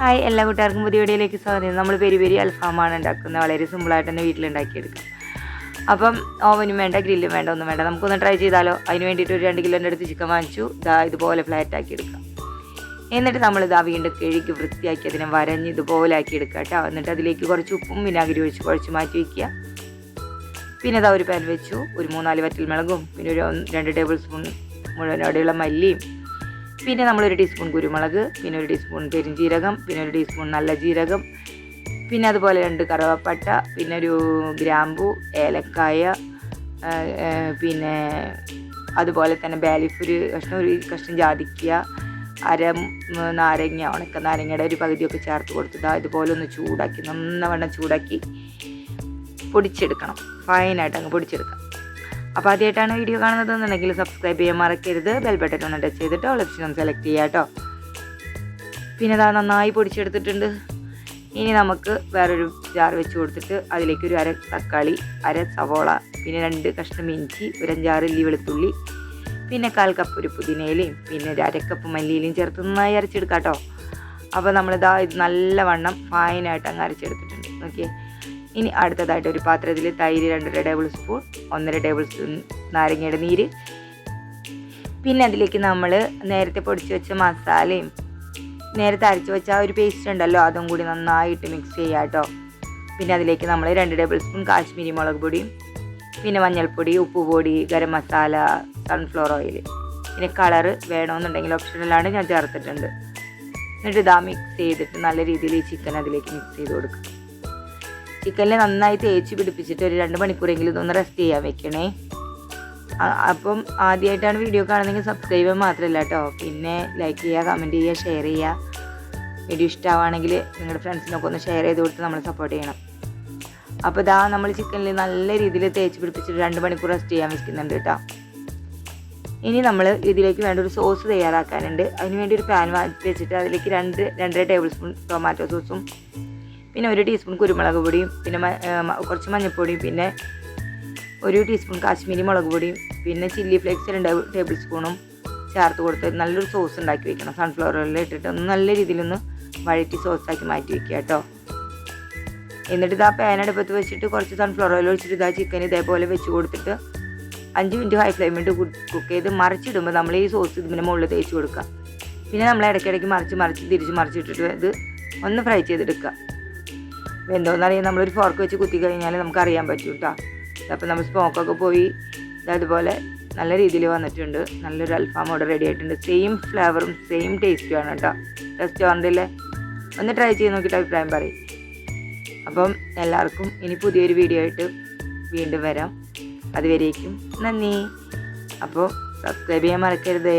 Hi എല്ലാ കൂട്ടുകാർക്കും പുതിയ വീഡിയോയിലേക്ക് സ്വാഗതം. നമ്മൾ പെരി പെരി അൽഫാമാണ് ഉണ്ടാക്കുന്നത്. വളരെ സിമ്പിളായിട്ട് തന്നെ വീട്ടിലുണ്ടാക്കിയെടുക്കാം. അപ്പം ഓവനും വേണ്ട ഗ്രില്ലും വേണ്ട ഒന്നും വേണ്ട. നമുക്കൊന്ന് ട്രൈ ചെയ്താലോ? അതിന് വേണ്ടിയിട്ട് ഒരു രണ്ട് കിലോന്റെ അടുത്ത് ചിക്കൻ വാങ്ങിച്ചു. ഇതാ ഇതുപോലെ ഫ്ലാറ്റ് ആക്കി എടുക്കാം. എന്നിട്ട് നമ്മൾ ഇതാ വീണ്ടും കഴുകി വൃത്തിയാക്കി അതിനെ വരഞ്ഞ് ഇതുപോലെ ആക്കി എടുക്കുക കേട്ടോ. എന്നിട്ട് അതിലേക്ക് കുറച്ച് ഉപ്പും വിനാഗിരി ഒഴിച്ച് കുഴച്ച് മാറ്റി വയ്ക്കുക പിന്നെ ഇതാ ഒരു പാൻ വെച്ചു. ഒരു മൂന്നാൽ വറ്റൽ മുളകും പിന്നെ ഒരു രണ്ട് ടേബിൾ സ്പൂൺ മുഴുവനോടെയുള്ള മല്ലിയും പിന്നെ നമ്മളൊരു ടീസ്പൂൺ കുരുമുളക് പിന്നെ ഒരു ടീസ്പൂൺ പെരിഞ്ജീരകം പിന്നെ ഒരു ടീസ്പൂൺ നല്ല ജീരകം പിന്നെ അതുപോലെ രണ്ട് കറുവപ്പട്ട പിന്നെ ഒരു ഗ്രാമ്പു ഏലക്കായ പിന്നെ അതുപോലെ തന്നെ ബാലിഫ് കഷ്ണം ഒരു കഷ്ണം ജാതിക്കുക അര നാരങ്ങ ഉണക്ക നാരങ്ങയുടെ ഒരു പകുതിയൊക്കെ ചേർത്ത് കൊടുത്തിട്ട് ഇതുപോലെ ഒന്ന് ചൂടാക്കി നന്നവണ്ണം ചൂടാക്കി പൊടിച്ചെടുക്കണം. ഫൈനായിട്ട് അങ്ങ് പൊടിച്ചെടുക്കാം. അപ്പോൾ ആദ്യമായിട്ടാണ് വീഡിയോ കാണുന്നതെന്നുണ്ടെങ്കിൽ സബ്സ്ക്രൈബ് ചെയ്യാൻ മറക്കരുത്. ബെൽ ബട്ടൺ ഒന്ന് ടച്ച് ചെയ്തിട്ട് ഓൾ ഓപ്ഷൻ ഒന്ന് സെലക്ട് ചെയ്യുക കേട്ടോ. പിന്നെ അതാ നന്നായി പൊടിച്ചെടുത്തിട്ടുണ്ട്. ഇനി നമുക്ക് വേറൊരു ജാർ വെച്ച് കൊടുത്തിട്ട് അതിലേക്ക് ഒരു അര തക്കാളി അര സവോള പിന്നെ രണ്ട് കഷ്ണം ഇഞ്ചി ഒരു അഞ്ചാറ് ഇല്ലി വെളുത്തുള്ളി പിന്നെ കാൽ കപ്പ് ഒരു പുതിനയിലയും പിന്നെ ഒരു അരക്കപ്പ് മല്ലിയിലയും ചേർത്ത് നന്നായി അരച്ചെടുക്കാം കേട്ടോ. അപ്പോൾ നമ്മളിതാ ഇത് നല്ലവണ്ണം ഫൈനായിട്ട് അങ്ങ് അരച്ചെടുത്തിട്ടുണ്ട്. ഓക്കെ ഇനി അടുത്തതായിട്ട് ഒരു പാത്രത്തിൽ തൈര് രണ്ടര ടേബിൾ സ്പൂൺ ഒന്നര ടേബിൾ സ്പൂൺ നാരങ്ങയുടെ നീര്. പിന്നെ അതിലേക്ക് നമ്മൾ നേരത്തെ പൊടിച്ച് വെച്ച മസാലയും നേരത്തെ അരച്ച് വെച്ച ആ ഒരു പേസ്റ്റ് ഉണ്ടല്ലോ അതും കൂടി നന്നായിട്ട് മിക്സ് ചെയ്യുക കേട്ടോ പിന്നെ അതിലേക്ക് നമ്മൾ രണ്ട് ടേബിൾ സ്പൂൺ കാശ്മീരി മുളക് പൊടിയും പിന്നെ മഞ്ഞൾപ്പൊടി ഉപ്പുപൊടി ഗരം മസാല സൺഫ്ലവർ ഓയിൽ പിന്നെ കളറ് വേണമെന്നുണ്ടെങ്കിൽ ഓപ്ഷണലാണ് ഞാൻ ചേർത്തിട്ടുണ്ട്. എന്നിട്ട് ഇതാ മിക്സ് ചെയ്തിട്ട് നല്ല രീതിയിൽ ചിക്കൻ അതിലേക്ക് മിക്സ് ചെയ്ത് കൊടുക്കുക ചിക്കനിൽ നന്നായി തേച്ച് പിടിപ്പിച്ചിട്ട് ഒരു രണ്ട് മണിക്കൂറെങ്കിലും ഇതൊന്ന് റെസ്റ്റ് ചെയ്യാൻ വെക്കണേ. അപ്പം ആദ്യമായിട്ടാണ് വീഡിയോ കാണുന്നതെങ്കിൽ സബ്സ്ക്രൈബ് ചെയ്യാൻ മാത്രമല്ല കേട്ടോ പിന്നെ ലൈക്ക് ചെയ്യുക കമന്റ് ചെയ്യുക ഷെയർ ചെയ്യുക. വീഡിയോ ഇഷ്ടമാണെങ്കിൽ നിങ്ങളുടെ ഫ്രണ്ട്സിനൊക്കെ ഒന്ന് ഷെയർ ചെയ്ത് കൊടുത്ത് നമ്മൾ സപ്പോർട്ട് ചെയ്യണം. അപ്പോൾ ഇതാ നമ്മൾ ചിക്കനിൽ നല്ല രീതിയിൽ തേച്ച് പിടിപ്പിച്ചിട്ട് രണ്ട് മണിക്കൂർ റെസ്റ്റ് ചെയ്യാൻ വെക്കുന്നുണ്ട് കേട്ടോ ഇനി നമ്മൾ ഇതിലേക്ക് വേണ്ട ഒരു സോസ് തയ്യാറാക്കാനുണ്ട്. അതിനുവേണ്ടി ഒരു പാൻ വാങ്ങി വെച്ചിട്ട് അതിലേക്ക് രണ്ട് രണ്ടര ടേബിൾ സ്പൂൺ ടൊമാറ്റോ സോസും പിന്നെ ഒരു ടീസ്പൂൺ കുരുമുളക് പൊടിയും പിന്നെ കുറച്ച് മഞ്ഞൾപ്പൊടിയും പിന്നെ ഒരു ടീസ്പൂൺ കാശ്മീരി മുളക് പൊടിയും പിന്നെ ചില്ലി ഫ്ലേക്സ് രണ്ട് ടേബിൾ സ്പൂണും ചേർത്ത് കൊടുത്ത് നല്ലൊരു സോസ് ഉണ്ടാക്കി വെക്കണം. സൺഫ്ലവർ ഓയിൽ ഇട്ടിട്ട് ഒന്ന് നല്ല രീതിയിലൊന്ന് വഴറ്റി സോസാക്കി മാറ്റി വെക്കുക കേട്ടോ. എന്നിട്ട് ഇതാ പാൻ അടുപ്പത്ത് വെച്ചിട്ട് കുറച്ച് സൺഫ്ലവർ ഓയിൽ ഒഴിച്ചിട്ട് ഇതാ ചിക്കൻ ഇതേപോലെ വെച്ച് കൊടുത്തിട്ട് അഞ്ച് മിനിറ്റ് ഹൈ ഫ്ലെയിമിട്ട് കുക്ക് ചെയ്ത് മറിച്ചിടുമ്പോൾ നമ്മൾ ഈ സോസ് ഇതിന്റെ മുകളിൽ തേച്ച് കൊടുക്കുക. പിന്നെ നമ്മൾ ഇടയ്ക്കിടയ്ക്ക് മറിച്ച് മറിച്ച് തിരിച്ച് മറിച്ചിട്ടിട്ട് ഇത് ഒന്ന് ഫ്രൈ ചെയ്തെടുക്കുക. വെന്തോന്നറിയാൻ നമ്മളൊരു ഫോർക്ക് വെച്ച് കുത്തി കഴിഞ്ഞാൽ നമുക്ക് അറിയാൻ പറ്റും കേട്ടോ അപ്പോൾ നമ്മൾ സ്മോക്കൊക്കെ പോയി അതുപോലെ നല്ല രീതിയിൽ വന്നിട്ടുണ്ട്. നല്ലൊരു അൽഫാം ഓർഡർ റെഡി ആയിട്ടുണ്ട്. സെയിം ഫ്ലേവറും സെയിം ടേസ്റ്റുമാണ് കേട്ടോ റെസ്റ്റോറന്റിലെ ഒന്ന് ട്രൈ ചെയ്ത് നോക്കിയിട്ട് അഭിപ്രായം പറയും. അപ്പം എല്ലാവർക്കും ഇനി പുതിയൊരു വീഡിയോ ആയിട്ട് വീണ്ടും വരാം. അതുവരേക്കും നന്ദി. അപ്പോൾ സബ്സ്ക്രൈബ് ചെയ്യാൻ മറക്കരുതേ.